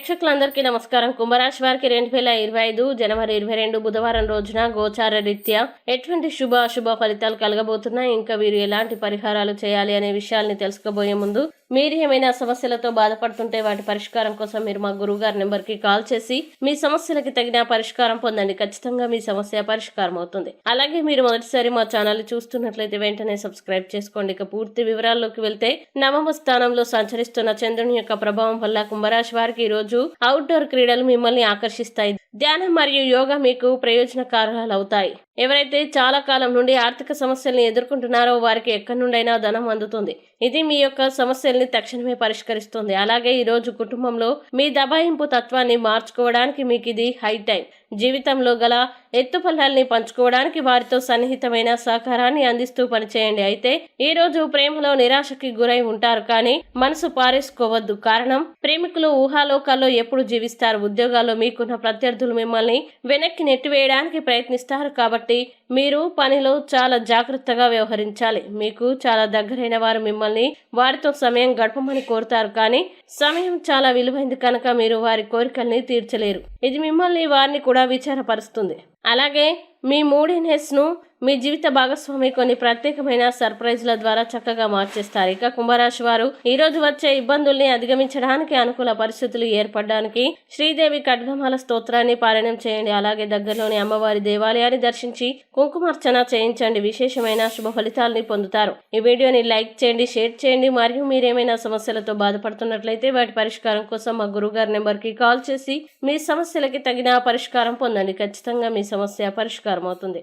ప్రేక్షకులందరికీ నమస్కారం. కుంభరాశి వారికి రెండు వేల ఇరవై ఐదు జనవరి ఇరవై రెండు బుధవారం రోజున గోచార రీత్యా ఎటువంటి శుభ అశుభ ఫలితాలు కలగబోతున్నాయి ఇంకా వీరు ఎలాంటి పరిహారాలు చేయాలి అనే విషయాల్ని తెలుసుకోబోయే ముందు మీరు ఏమైనా సమస్యలతో బాధపడుతుంటే వాటి పరిష్కారం కోసం మీరు మా గురువు గారి నెంబర్కి కాల్ చేసి మీ సమస్యలకి తగిన పరిష్కారం పొందండి. ఖచ్చితంగా మీ సమస్య పరిష్కారం అవుతుంది. అలాగే మీరు మొదటిసారి మా ఛానల్ చూస్తున్నట్లయితే వెంటనే సబ్స్క్రైబ్ చేసుకోండి. ఇక పూర్తి వివరాల్లోకి వెళ్తే నవమ స్థానంలో సంచరిస్తున్న చంద్రుని యొక్క ప్రభావం వల్ల కుంభరాశి వారికి ఈ రోజు అవుట్డోర్ క్రీడలు మిమ్మల్ని ఆకర్షిస్తాయి. ధ్యానం మరియు యోగా మీకు ప్రయోజనకారాలు అవుతాయి ఎవరైతే చాలా కాలం నుండి ఆర్థిక సమస్యల్ని ఎదుర్కొంటున్నారో వారికి ఎక్కడి నుండైనా ధనం అందుతుంది. ఇది మీ యొక్క సమస్యల్ని తక్షణమే పరిష్కరిస్తుంది. అలాగే ఈరోజు కుటుంబంలో మీ దబాయింపు తత్వాన్ని మార్చుకోవడానికి మీకు ఇది హై టైం. జీవితంలో గల ఎత్తుపల్లాల్ని పంచుకోవడానికి వారితో సన్నిహితమైన సహకారాన్ని అందిస్తూ పనిచేయండి. అయితే ఈ రోజు ప్రేమలో నిరాశకి గురై ఉంటారు కానీ మనసు పారేసుకోవద్దు. కారణం ప్రేమికులు ఊహాలోకాల్లో ఎప్పుడు జీవిస్తారు. ఉద్యోగాల్లో మీకున్న ప్రత్యర్థులు మిమ్మల్ని వెనక్కి నెట్టివేయడానికి ప్రయత్నిస్తారు కాబట్టి మీరు పనిలో చాలా జాగ్రత్తగా వ్యవహరించాలి. మీకు చాలా దగ్గరైన వారు మిమ్మల్ని వారితో సమయం గడపమని కోరుతారు కానీ సమయం చాలా విలువైంది కనుక మీరు వారి కోరికల్ని తీర్చలేరు. ఇది మిమ్మల్ని వారిని కూడా విచారపరుస్తుంది. అలాగే మీ మూడీనెస్ను మీ జీవిత భాగస్వామి కొన్ని ప్రత్యేకమైన సర్ప్రైజ్ల ద్వారా చక్కగా మార్చేస్తారు. ఇక కుంభరాశి వారు ఈ రోజు వచ్చే ఇబ్బందుల్ని అధిగమించడానికి అనుకూల పరిస్థితులు ఏర్పడడానికి శ్రీదేవి ఖడ్గమాల స్తోత్రాన్ని పారాయణం చేయండి. అలాగే దగ్గరలోని అమ్మవారి దేవాలయాన్ని దర్శించి కుంకుమార్చన చేయించండి. విశేషమైన శుభ ఫలితాలని పొందుతారు. ఈ వీడియోని లైక్ చేయండి షేర్ చేయండి. మరియు మీరేమైనా సమస్యలతో బాధపడుతున్నట్లయితే వాటి పరిష్కారం కోసం మా గురుగారి నెంబర్కి కాల్ చేసి మీ సమస్యలకి తగిన పరిష్కారం పొందండి. ఖచ్చితంగా మీ సమస్య పరిష్కారం అవుతుంది